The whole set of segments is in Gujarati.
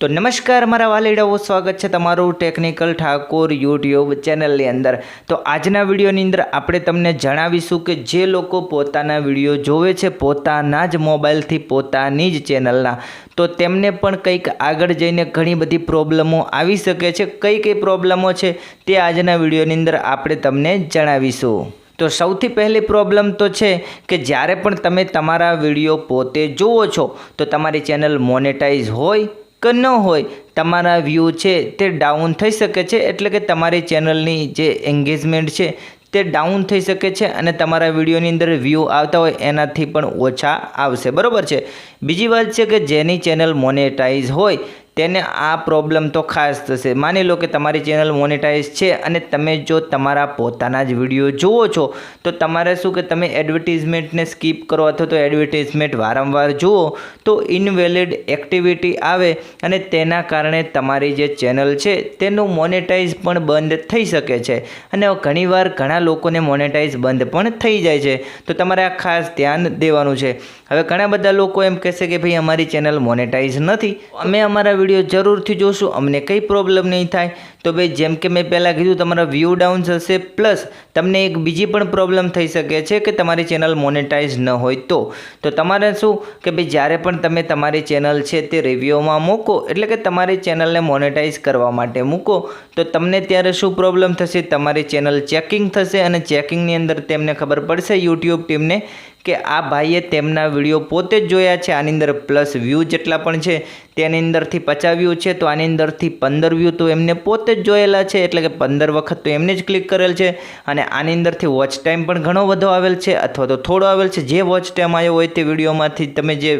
તો નમસ્કાર, મારા વાલીડાઓ, સ્વાગત છે તમારું ટેકનિકલ ઠાકોર યુટ્યુબ ચેનલની અંદર. તો આજના વિડીયોની અંદર આપણે તમને જણાવીશું કે જે લોકો પોતાના વીડિયો જોવે છે, પોતાના જ મોબાઈલથી, પોતાની જ ચેનલના, તો તેમને પણ કંઈક આગળ જઈને ઘણી બધી પ્રોબ્લેમો આવી શકે છે. કઈ કઈ પ્રોબ્લેમો છે તે આજના વિડીયોની અંદર આપણે તમને જણાવીશું. તો સૌથી પહેલી પ્રોબ્લેમ તો છે કે જ્યારે પણ તમે તમારા વીડિયો પોતે જુઓ છો, તો તમારી ચેનલ મોનેટાઈઝ હોય કે ન હોય, તમારા વ્યૂ છે તે ડાઉન થઈ શકે છે, એટલે કે તમારી ચેનલની જે એન્ગેજમેન્ટ છે તે ડાઉન થઈ શકે છે અને તમારા વિડીયોની અંદર વ્યૂ આવતા હોય એનાથી પણ ઓછા આવશે. બરાબર છે? બીજી વાત છે કે જેની ચેનલ મોનેટાઈઝ હોય તેને આ પ્રોબ્લેમ તો ખાસ થશે. માની લો કે તમારી ચેનલ મોનેટાઈઝ છે અને તમે જો તમારા પોતાના જ વીડિયો જુઓ છો, તો તમારે શું કે તમે એડવર્ટિઝમેન્ટને સ્કીપ કરો અથવા તો એડવર્ટિઝમેન્ટ વારંવાર જુઓ, તો ઇનવેલિડ એક્ટિવિટી આવે અને તેના કારણે તમારી જે ચેનલ છે તેનું મોનેટાઈઝ પણ બંધ થઈ શકે છે. અને ઘણીવાર ઘણા લોકોને મોનેટાઈઝ બંધ પણ થઈ જાય છે. તો તમારે આ ખાસ ધ્યાન દેવાનું છે. હવે ઘણા બધા લોકો એમ કહેશે કે ભાઈ અમારી ચેનલ મોનેટાઈઝ નથી. અમે અમારા વીડિયો જરૂરથી જોશું. અમને કંઈ પ્રોબ્લેમ નહીં થાય. તો ભાઈ, જેમ કે મેં પહેલાં કીધું, તમારા વ્યૂ ડાઉન થશે પ્લસ તમને એક બીજી પણ પ્રોબ્લેમ થઈ શકે છે કે તમારી ચેનલ મોનેટાઈઝ ન હોય તો. તો તમારે શું? કે ભાઈ, જ્યારે પણ તમે તમારી ચેનલ છે તે રિવ્યુમાં મૂકો, એટલે કે તમારી ચેનલને મોનેટાઈઝ કરવા માટે મૂકો, તો તમને ત્યારે શું પ્રોબ્લેમ થશે? તમારી ચેનલ ચેકિંગ થશે અને ચેકિંગની અંદર તેમને ખબર પડશે યુટ્યુબ ટીમને કે આ ભાઈએ તેમના વીડિયો પોતે જ જોયા છે, આની અંદર પ્લસ વ્યૂ જેટલા પણ છે, તેની અંદરથી પચાસ વ્યૂ છે, તો આની અંદરથી પંદર વ્યૂ તો એમને પોતે જ જોયેલા છે, એટલે કે પંદર વખત તો એમને જ ક્લિક કરેલ છે. અને આની અંદરથી વોચ ટાઈમ પણ ઘણો બધો આવેલ છે, અથવા તો થોડો આવેલ છે. જે વોચ ટાઈમ આવ્યો હોય તે વિડીયોમાંથી તમે જે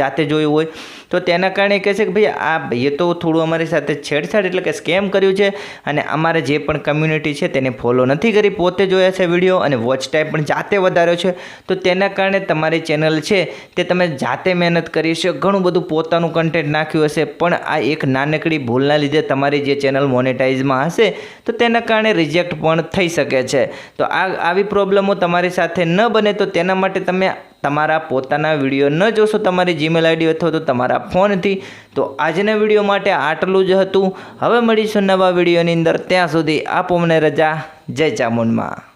જાતે જોયું હોય, તો તેના કારણે કહે છે કે ભાઈ આ ભાઈએ તો થોડું અમારી સાથે છેડછાડ એટલે કે સ્કેમ કર્યું છે અને અમારે જે પણ કમ્યુનિટી છે તેને ફોલો નથી કરી, પોતે જોયા છે વીડિયો અને વોચ ટાઈમ પણ જાતે વધાર્યો છે. તો તેના કારણે તમારી ચેનલ છે તે તમે જાતે મહેનત કરી છે ઘણું બધું પોતાનું કન્ટેન્ટ નાખ્યું હશે, પણ આ એક નાનકડી ભૂલના લીધે તમારી જે ચેનલ મોનેટાઈઝમાં હશે, તો તેના કારણે રિજેક્ટ પણ થઈ શકે છે. તો આ, આવી પ્રોબ્લેમો તમારી સાથે ન બને તો તેના માટે તમે તમારા પોતાના વીડિયો ન જોશો તમારી જીમેલ આઈડી અથવા તો તમારા ફોનથી. તો આજના વીડિયો માટે આટલું જ હતું. હવે મળીશું નવા વિડીયોની અંદર. ત્યાં સુધી આપો મને રજા. જય ચામુંડમાં.